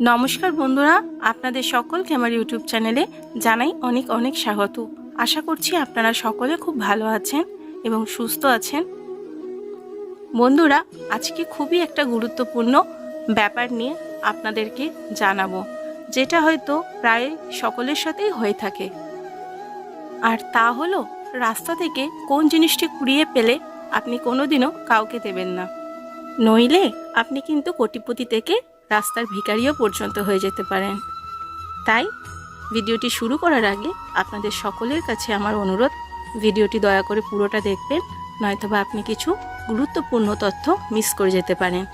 নমস্কার বন্ধুরা, আপনাদের সকলকে আমার ইউটিউব চ্যানেলে জানাই অনেক অনেক স্বাগত। আশা করছি আপনারা সকলে খুব ভালো আছেন এবং সুস্থ আছেন। বন্ধুরা, আজকে খুবই একটা গুরুত্বপূর্ণ ব্যাপার নিয়ে আপনাদেরকে জানাব, যেটা হয়তো প্রায় সকলের সাথেই হয়ে থাকে। আর তা হলো, রাস্তা থেকে কোন জিনিসটি কুড়িয়ে পেলে আপনি কোনোদিনও কাউকে দেবেন না। নইলে আপনি কিন্তু কোটিপতি থেকে রাস্তার ভিখারিও পর্যন্ত হয়ে যেতে পারেন। তাই, ভিডিওটি শুরু করার আগে আপনাদের সকলের কাছে আমার অনুরোধ, ভিডিওটি দয়া করে পুরোটা দেখবেন, নয়তোবা আপনি কিছু গুরুত্বপূর্ণ তথ্য মিস করে যেতে পারেন।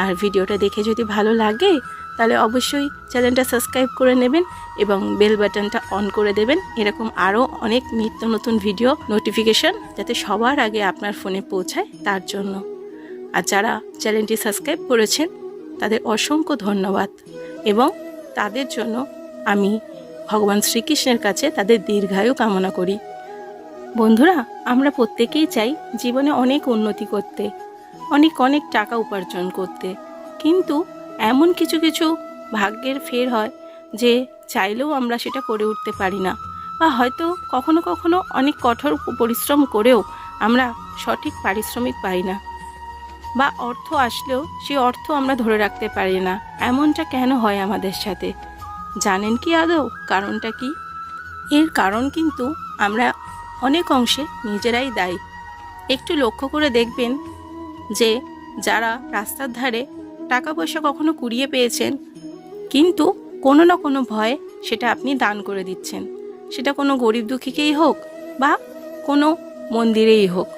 আর ভিডিওটা দেখে যদি ভালো লাগে, তাহলে অবশ্যই চ্যানেলটা সাবস্ক্রাইব করে নেবেন এবং বেল বাটনটা অন করে দেবেন। এরকম আরও অনেক নিত্য নতুন ভিডিও নোটিফিকেশন যাতে সবার আগে আপনার ফোনে পৌঁছায় তার জন্য। আর যারা চ্যানেলটি সাবস্ক্রাইব করেছেন তাদের অসংখ্য ধন্যবাদ এবং তাদের জন্য আমি ভগবান শ্রীকৃষ্ণের কাছে তাদের দীর্ঘায়ু কামনা করি। বন্ধুরা, আমরা প্রত্যেকেই চাই জীবনে অনেক উন্নতি করতে, অনেক অনেক টাকা উপার্জন করতে। কিন্তু এমন কিছু কিছু ভাগ্যের ফের হয় যে চাইলেও আমরা সেটা করে উঠতে পারি না বা হয়তো কখনো কখনো অনেক কঠোর পরিশ্রম করেও আমরা সঠিক পারিশ্রমিক পাই না। বা অর্থ আসলেও সেই অর্থ আমরা ধরে রাখতে পারি না। এমনটা কেন হয় আমাদের সাথে? জানেন কি আদৌ? কারণটা কি? এর কারণ কিন্তু আমরা অনেক অংশে নিজেরাই দায়ী। একটু লক্ষ্য করে দেখবেন যে যারা রাস্তার ধারে টাকা পয়সা কখনো কুড়িয়ে পেয়েছেন, কিন্তু কোনো না কোনো ভয়ে সেটা আপনি দান করে দিচ্ছেন। সেটা কোনো গরিব দুঃখীকেই হোক বা কোনো মন্দিরেই হোক।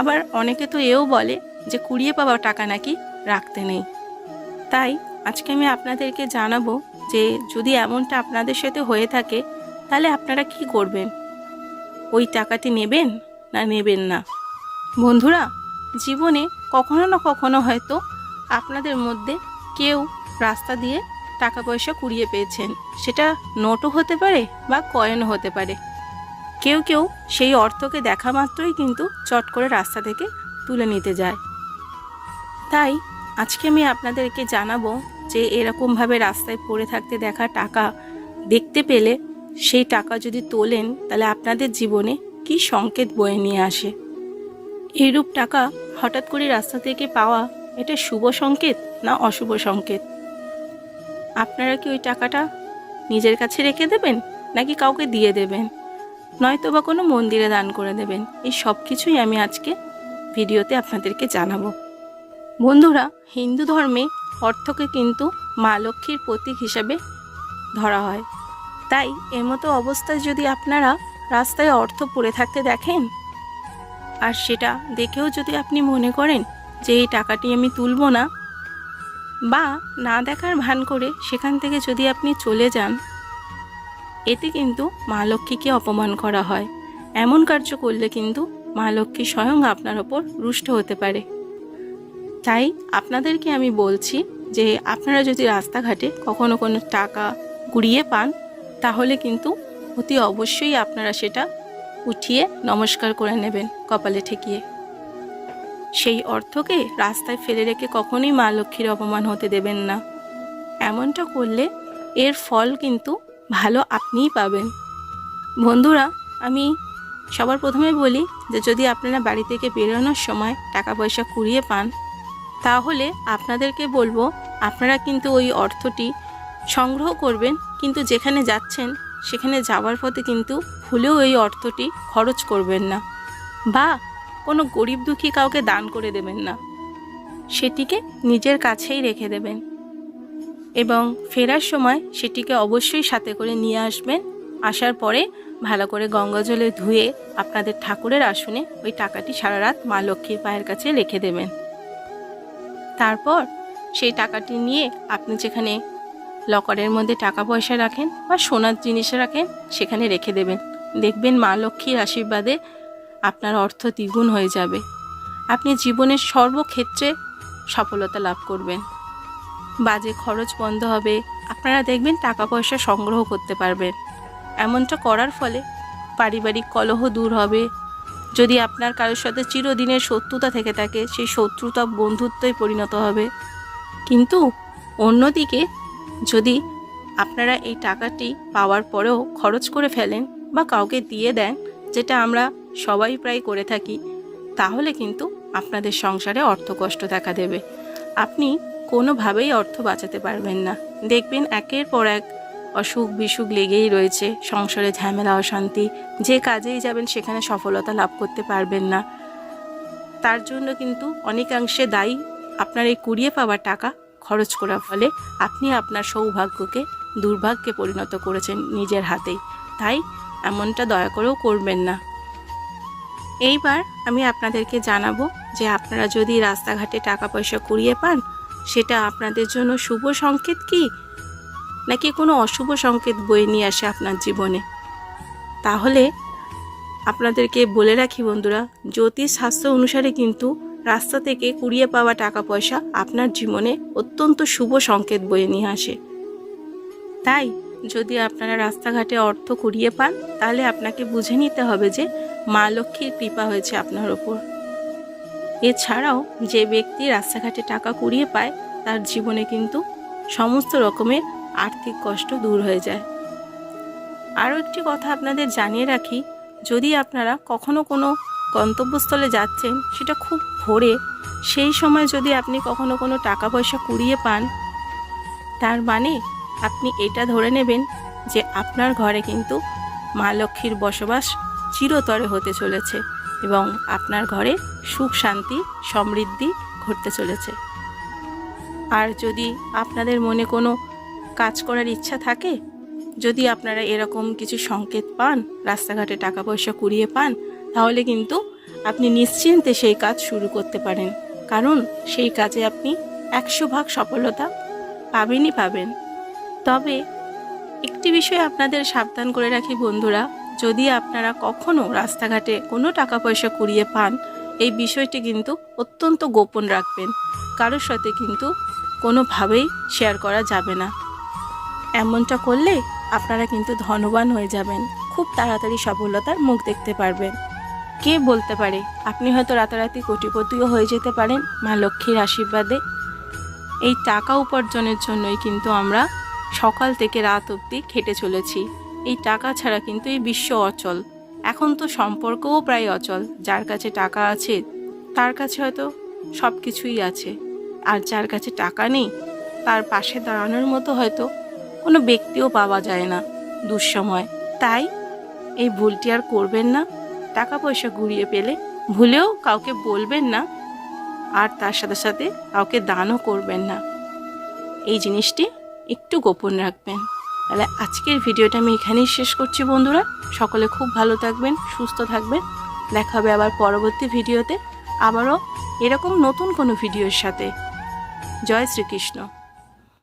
আবার অনেকে তো এও বলে যে কুড়িয়ে পাওয়া টাকা নাকি রাখতে নেই। তাই আজকে আমি আপনাদেরকে জানাব যে যদি এমনটা আপনাদের সাথে হয়ে থাকে, তাহলে আপনারা কি করবেন? ওই টাকাটি নেবেন না নেবেন না? বন্ধুরা, জীবনে কখনো না কখনো হয়তো আপনাদের মধ্যে কেউ রাস্তা দিয়ে টাকা পয়সা কুড়িয়ে পেয়েছেন। সেটা নোটও হতে পারে বা কয়েনও হতে পারে। কেউ কেউ সেই অর্থকে দেখা মাত্রই কিন্তু চট করে রাস্তা থেকে তুলে নিতে যায়। তাই আজকে আমি আপনাদেরকে জানাব যে এরকমভাবে রাস্তায় পড়ে থাকতে দেখা টাকা দেখতে পেলে সেই টাকা যদি তোলেন, তাহলে আপনাদের জীবনে কি সংকেত বয়ে নিয়ে আসে? এইরূপ টাকা হঠাৎ করে রাস্তা থেকে পাওয়া এটা শুভ সংকেত না অশুভ সংকেত? আপনারা কি ওই টাকাটা নিজের কাছে রেখে দেবেন, নাকি কাউকে দিয়ে দেবেন? নয়তো বা কোনো মন্দিরে দান করে দেবেন? এই সব কিছুই আমি আজকে ভিডিওতে আপনাদেরকে জানাব। বন্ধুরা, হিন্দু ধর্মে অর্থকে কিন্তু মা লক্ষ্মীর প্রতীক হিসাবে ধরা হয়। তাই এমতো অবস্থায় যদি আপনারা রাস্তায় অর্থ পড়ে থাকতে দেখেন, আর সেটা দেখেও যদি আপনি মনে করেন যে এই টাকাটি আমি তুলব না, বা না দেখার ভান করে সেখান থেকে যদি আপনি চলে যান, এতে কিন্তু মা লক্ষ্মীকে অপমান করা হয়। এমন কার্য করলে কিন্তু মা লক্ষ্মী স্বয়ং আপনার ওপর রুষ্ট হতে পারে। তাই আপনাদেরকে আমি বলছি যে আপনারা যদি রাস্তাঘাটে কখনো কোনো টাকা কুড়িয়ে পান, তাহলে কিন্তু অতি অবশ্যই আপনারা সেটা উঠিয়ে নমস্কার করে নেবেন কপালে ঠেকিয়ে। সেই অর্থকে রাস্তায় ফেলে রেখে কখনোই মা লক্ষ্মীর অপমান হতে দেবেন না। এমনটা করলে এর ফল কিন্তু ভালো আপনিই পাবেন। বন্ধুরা, আমি সবার প্রথমে বলি যে যদি আপনারা বাড়ি থেকে বেরোনোর সময় টাকা পয়সা কুড়িয়ে পান তাহলে আপনাদেরকে বলব, আপনারা কিন্তু ওই অর্থটি সংগ্রহ করবেন, কিন্তু যেখানে যাচ্ছেন, সেখানে যাওয়ার পথে কিন্তু ভুলেও এই অর্থটি খরচ করবেন না বা কোনো গরিব দুঃখী কাউকে দান করে দেবেন না। সেটিকে নিজের কাছেই রেখে দেবেন এবং ফেরার সময় সেটিকে অবশ্যই সাথে করে নিয়ে আসবেন। আসার পরে ভালো করে গঙ্গা জলে ধুয়ে আপনাদের ঠাকুরের আসনে ওই টাকাটি সারা রাত মা লক্ষ্মীর পায়ের কাছে রেখে দেবেন। তারপর সেই টাকাটি নিয়ে আপনি যেখানে লকারের মধ্যে টাকা পয়সা রাখেন বা সোনার জিনিস রাখেন, সেখানে রেখে দেবেন। দেখবেন মা লক্ষ্মীর আশীর্বাদে আপনার অর্থ দ্বিগুণ হয়ে যাবে। আপনি জীবনের সর্বক্ষেত্রে সফলতা লাভ করবেন। বাজে খরচ বন্ধ হবে। আপনারা দেখবেন টাকা পয়সা সংগ্রহ করতে পারবেন। এমনটা করার ফলে পারিবারিক কলহ দূর হবে। যদি আপনার কারোর সাথে চিরদিনের শত্রুতা থেকে থাকে, সেই শত্রুতা বন্ধুত্বই পরিণত হবে। কিন্তু অন্যদিকে যদি আপনারা এই টাকাটি পাওয়ার পরেও খরচ করে ফেলেন বা কাউকে দিয়ে দেন, যেটা আমরা সবাই প্রায় করে থাকি, তাহলে কিন্তু আপনাদের সংসারে অর্থ কষ্ট দেখা দেবে। আপনি কোনোভাবেই অর্থ বাঁচাতে পারবেন না। দেখবেন একের পর এক অসুখ বিসুখ লেগেই রয়েছে, সংসারে ঝামেলা, অশান্তি, যে কাজেই যাবেন সেখানে সফলতা লাভ করতে পারবেন না। তার জন্য কিন্তু অনেকাংশে দায়ী আপনার এই কুড়িয়ে পাওয়া টাকা খরচ করার ফলে আপনি আপনার সৌভাগ্যকে, দুর্ভাগ্যে পরিণত করেছেন নিজের হাতেই। তাই এমনটা দয়া করেও করবেন না। এইবার আমি আপনাদেরকে জানাব যে আপনারা যদি রাস্তাঘাটে টাকা পয়সা কুড়িয়ে পান, সেটা আপনাদের জন্য শুভ সংকেত কি? নাকি কোনো অশুভ সংকেত বয়ে নিয়ে আসে আপনার জীবনে? তাহলে আপনাদেরকে বলে রাখি বন্ধুরা জ্যোতিষ শাস্ত্র অনুসারে কিন্তু রাস্তা থেকে কুড়িয়ে পাওয়া টাকা পয়সা আপনার জীবনে অত্যন্ত শুভ সংকেত বয়ে নিয়ে আসে। তাই যদি আপনারা রাস্তাঘাটে অর্থ কুড়িয়ে পান, তাহলে আপনাকে বুঝে নিতে হবে যে মা লক্ষ্মীর কৃপা হয়েছে আপনার ওপর। এছাড়াও যে ব্যক্তি রাস্তাঘাটে টাকা কুড়িয়ে পায়, তার জীবনে কিন্তু সমস্ত রকমের আর্থিক কষ্ট দূর হয়ে যায়। আরও একটি কথা আপনাদের জানিয়ে রাখি, যদি আপনারা কখনো কোনো গন্তব্যস্থলে যাচ্ছেন, সেটা খুব ভোরে, সেই সময় যদি আপনি কখনো কোনো টাকা পয়সা কুড়িয়ে পান, তার মানে আপনি এটা ধরে নেবেন যে আপনার ঘরে কিন্তু মা লক্ষ্মীর বসবাস চিরতরে হতে চলেছে এবং আপনার ঘরে সুখ, শান্তি, সমৃদ্ধি ঘটতে চলেছে। আর যদি আপনাদের মনে কোনো কাজ করার ইচ্ছা থাকে? যদি আপনারা এরকম কিছু সংকেত পান, রাস্তাঘাটে টাকা পয়সা কুড়িয়ে পান, তাহলে কিন্তু আপনি নিশ্চিন্তে সেই কাজ শুরু করতে পারেন। কারণ সেই কাজে আপনি একশো ভাগ সফলতা পাবেনই পাবেন। তবে একটি বিষয় আপনাদের সাবধান করে রাখি বন্ধুরা, যদি আপনারা কখনো রাস্তাঘাটে কোনো টাকা পয়সা কুড়িয়ে পান, এই বিষয়টি কিন্তু অত্যন্ত গোপন রাখবেন। কারোর সাথে কিন্তু কোনোভাবেই শেয়ার করা যাবে না। এমনটা করলে আপনারা কিন্তু ধনবান হয়ে যাবেন। খুব তাড়াতাড়ি সফলতার মুখ দেখতে পারবেন। কে বলতে পারে? আপনি হয়তো রাতারাতি কোটিপতিও হয়ে যেতে পারেন মা লক্ষ্মীর আশীর্বাদে। এই টাকা উপার্জনের জন্যই কিন্তু আমরা সকাল থেকে রাত অবধি খেটে চলেছি। এই টাকা ছাড়া কিন্তু এই বিশ্ব অচল। এখন তো সম্পর্কও প্রায় অচল। যার কাছে টাকা আছে, তার কাছে হয়তো সব কিছুই আছে। আর যার কাছে টাকা নেই, তার পাশে দাঁড়ানোর মতো হয়তো কোনো ব্যক্তিও পাওয়া যায় না দুঃসময়। তাই এই ভুলটি আর করবেন না। টাকা পয়সা ঘুরিয়ে পেলে ভুলেও কাউকে বলবেন না আর তার সাথে সাথে কাউকে দানও করবেন না। এই জিনিসটি একটু গোপন রাখবেন। তাহলে আজকের ভিডিওটা আমি এখানেই শেষ করছি বন্ধুরা। সকলে খুব ভালো থাকবেন, সুস্থ থাকবেন। দেখা হবে আবার পরবর্তী ভিডিওতে। আবারও এরকম নতুন কোনো ভিডিওর সাথে। জয় শ্রীকৃষ্ণ।